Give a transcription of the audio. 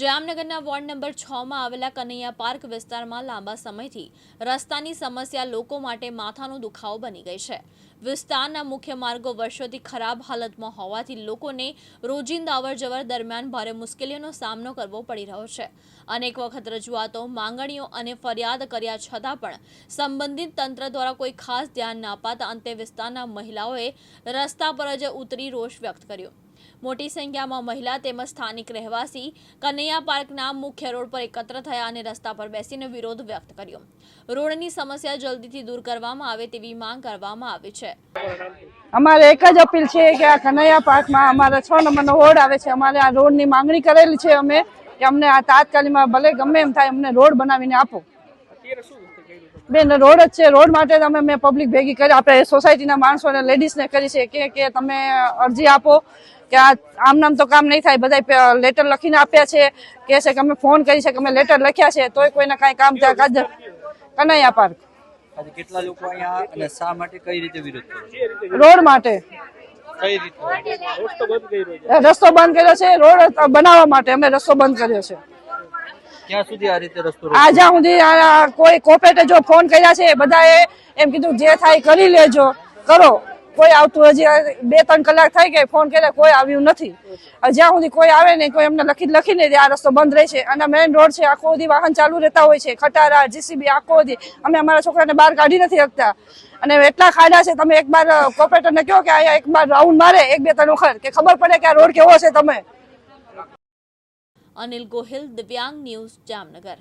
જામનગરના ward number છ માં આવેલા કનૈયા પાર્ક વિસ્તારમાં લાંબા સમયથી રસ્તાની સમસ્યા લોકો માટે માથાનો દુખાવો બની ગઈ છે. વિસ્તારના મુખ્ય માર્ગો વર્ષોથી ખરાબ હાલતમાં હોવાથી લોકોને રોજિંદા અવરજવર દરમિયાન ભારે મુશ્કેલીઓનો સામનો કરવો પડી રહ્યો છે. અનેક વખત રજૂઆતો, માંગણીઓ અને ફરિયાદ કર્યા છતાં પણ સંબંધિત તંત્ર દ્વારા કોઈ ખાસ ધ્યાન ન અપાતા અંતે વિસ્તારના મહિલાઓએ રસ્તા પર જ ઉતરી રોષ વ્યક્ત કર્યો. મોટી સંખ્યામાં મહિલા તેમજ સ્થાનિક રહેવાસી કનૈયા પાર્કના મુખ્ય રોડ પર એકત્ર થયા અને રસ્તા પર બેસીને વિરોધ વ્યક્ત કર્યો. રોડની સમસ્યા જલ્દીથી દૂર કરવામાં આવે તેવી માંગ કરવામાં આવી છે. અમારે એક જ અપીલ છે કે આ કનૈયા પાર્કમાં અમારે છ નંબરનો હોડ આવે છે. અમારે આ રોડની માંગણી કરેલી છે અમે કે અમને આ તાત્કાલિકમાં ભલે ગમે એમ થાય અમને રોડ બનાવીને આપો. બેન, રોડ જ છે. રોડ માટે તમે મેં પબ્લિક ભેગી કરી. આપણે સોસાયટીના માણસોને લેડીઝને કરી છે કે તમે અરજી આપો. કે આ આમ નામ તો કામ નહીં થાય બધા લેટર લખીને આપ્યા છે કે છે કે અમે ફોન કરી છે કે અમે લેટર લખ્યા છે તોય કોઈને કાંઈ કામ ત્યાં કનૈયા પાર્ક કેટલા લોકો અહીંયા અને શા માટે કઈ રીતે વિરોધ? રોડ માટે. કઈ રીતે? રસ્તો બંધ કર્યો છે રોડ બનાવવા માટે અમે રસ્તો બંધ કર્યો છે. ક્યાં સુધી આ રીતે રસ્તો આ જ્યાં સુધી કોઈ કોપેટે જો ફોન કર્યા છે બધાએ એમ કીધું જે થાય કરી લેજો કરો. કોઈ આવતું હજી બે ત્રણ કલાક થઈ ગયા ફોન કર્યા, કોઈ આવ્યું નથી. જ્યાં સુધી કોઈ આવે નહીં કોઈ એમને લખી લખીને આ રસ્તો બંધ રહે છે. અને મેઇન રોડ છે, આખો સુધી વાહન ચાલુ રહેતા હોય છે. ખટારા જીસીબી આખો સુધી અમે અમારા છોકરાને બહાર કાઢી નથી શકતા. અને એટલા ખાડા છે, તમે એક બાર કોપરેટરને કહો કે અહીંયા એક બાર રાઉન્ડ મારે, એક બે ત્રણ વખત, કે ખબર પડે કે આ રોડ કેવો છે તમે. અનિલ ગોહિલ, દિવ્યાંગ ન્યૂઝ જામનગર.